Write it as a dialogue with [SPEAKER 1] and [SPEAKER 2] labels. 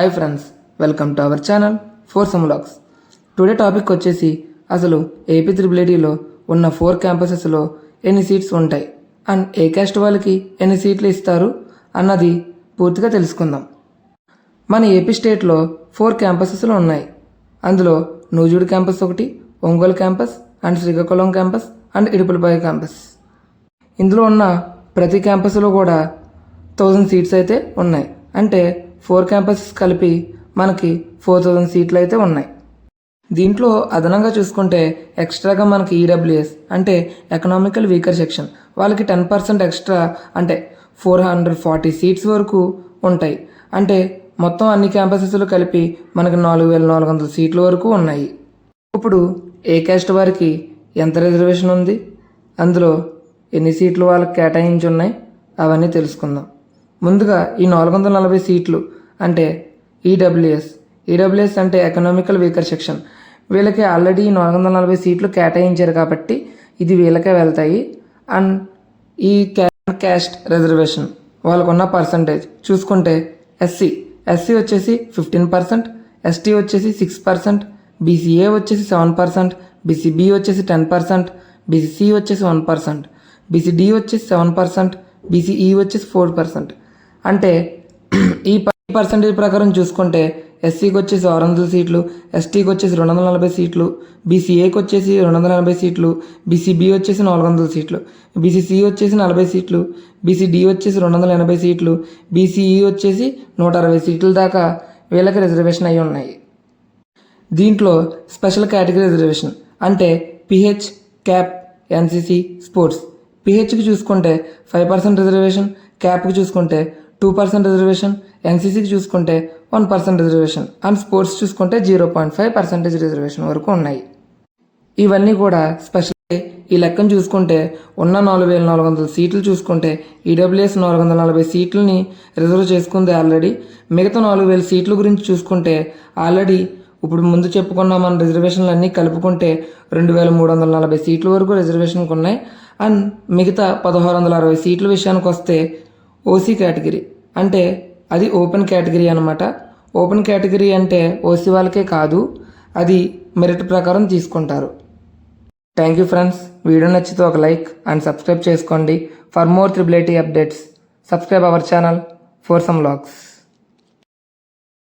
[SPEAKER 1] Hi friends welcome to our channel four some logs today topic వచ్చేసి అసలు AP triple ఉన్న four క్యాంపసెస్లో ఎన్ని సీట్స్ ఉంటాయి? అండ్ ఏ క్యాస్ట్ వాళ్ళకి ఎన్ని సీట్లు ఇస్తారు? అన్నది పూర్తిగా తెలుసుకుందాం. మన ఏపీ స్టేట్లో ఫోర్ క్యాంపసెస్లు ఉన్నాయి. అందులో నూజూడు క్యాంపస్ ఒకటి Ongole campus and Srikakulam campus and Idupulapaya campus ఇందులో ఉన్న ప్రతి క్యాంపస్లో కూడా థౌజండ్ సీట్స్ అయితే ఉన్నాయి. అంటే ఫోర్ క్యాంపసెస్ కలిపి మనకి ఫోర్ థౌజండ్ సీట్లు అయితే ఉన్నాయి. దీంట్లో అదనంగా చూసుకుంటే ఎక్స్ట్రాగా మనకి ఈడబ్ల్యూఎస్ అంటే ఎకనామికల్ వీకర్ సెక్షన్ వాళ్ళకి టెన్ పర్సెంట్ ఎక్స్ట్రా అంటే ఫోర్ హండ్రెడ్ ఫార్టీ సీట్స్ వరకు ఉంటాయి. అంటే మొత్తం అన్ని క్యాంపసెస్లు కలిపి మనకి నాలుగు వేల నాలుగు వందల సీట్ల వరకు ఉన్నాయి. ఇప్పుడు ఏ క్యాస్ట్ వారికి ఎంత రిజర్వేషన్ ఉంది? అందులో ఎన్ని సీట్లు వాళ్ళకి కేటాయించి ఉన్నాయి అవన్నీ తెలుసుకుందాం. ముందుగా ఈ నాలుగు వందల నలభై సీట్లు అంటే ఈడబ్ల్యూఎస్ ఈడబ్ల్యూఎస్ అంటే ఎకనామికల్ వీకర్ సెక్షన్ వీళ్ళకి ఆల్రెడీ నాలుగు వందల నలభై సీట్లు కేటాయించారు కాబట్టి ఇది వీళ్ళకే వెళ్తాయి. అండ్ ఈ క్యాస్ట్ రిజర్వేషన్ వాళ్ళకున్న పర్సంటేజ్ చూసుకుంటే ఎస్సీ ఎస్సీ వచ్చేసి ఫిఫ్టీన్ పర్సెంట్ ఎస్టీ వచ్చేసి సిక్స్ పర్సెంట్ బీసీఏ వచ్చేసి సెవెన్ పర్సెంట్ బీసీబీ వచ్చేసి టెన్ పర్సెంట్ బీసీసీ వచ్చేసి వన్ పర్సెంట్ బీసీడీ వచ్చేసి సెవెన్ పర్సెంట్ బీసీఈ వచ్చేసి ఫోర్ పర్సెంట్ అంటే ఈ పర్సెంటేజ్ ప్రకారం చూసుకుంటే ఎస్సీకి వచ్చేసి ఆరు వందల సీట్లు ఎస్టీకి వచ్చేసి రెండు వందల నలభై సీట్లు బీసీఏకి వచ్చేసి రెండు వందల నలభై సీట్లు బీసీబీ వచ్చేసి నాలుగు వందల సీట్లు బీసీసీ వచ్చేసి నలభై సీట్లు బీసీడీ వచ్చేసి రెండు వందల ఎనభై సీట్లు బీసీఈ వచ్చేసి నూట అరవై సీట్ల దాకా వీళ్ళకి రిజర్వేషన్ అయి ఉన్నాయి. దీంట్లో స్పెషల్ కేటగిరీ రిజర్వేషన్ అంటే పిహెచ్ క్యాప్ ఎన్సీసీ స్పోర్ట్స్ పిహెచ్కి చూసుకుంటే ఫైవ్ పర్సెంట్ రిజర్వేషన్ క్యాప్కి చూసుకుంటే టూ పర్సెంట్ రిజర్వేషన్ ఎన్సీసీకి చూసుకుంటే one percent reservation and sports చూసుకుంటే zero point five percentage reservation వరకు ఉన్నాయి. ఇవన్నీ కూడా స్పెషల్ ఈ లెక్కను చూసుకుంటే ఉన్న నాలుగు వేల నాలుగు వందల సీట్లు చూసుకుంటే ఈడబ్ల్యూఎస్ నాలుగు వందల నలభై సీట్లని రిజర్వ్ చేసుకుంది ఆల్రెడీ మిగతా నాలుగు వేల సీట్ల గురించి చూసుకుంటే ఆల్రెడీ ఇప్పుడు ముందు చెప్పుకున్న మన రిజర్వేషన్లు అన్నీ కలుపుకుంటే రెండు వేల మూడు వందల నలభై సీట్ల వరకు రిజర్వేషన్కి ఉన్నాయి. అండ్ మిగతా పదహారు వందల అరవై సీట్ల విషయానికి వస్తే ఓసీ కేటగిరీ అంటే అది ఓపెన్ కేటగిరీ అనమాట ఓపెన్ కేటగిరీ అంటే ఓసీ వాళ్ళకే కాదు అది మెరిట్ ప్రకారం తీసుకుంటారు. థ్యాంక్ యూ ఫ్రెండ్స్ వీడియో నచ్చితే ఒక లైక్ అండ్ సబ్స్క్రైబ్ చేసుకోండి. For more triple updates subscribe our channel four some logs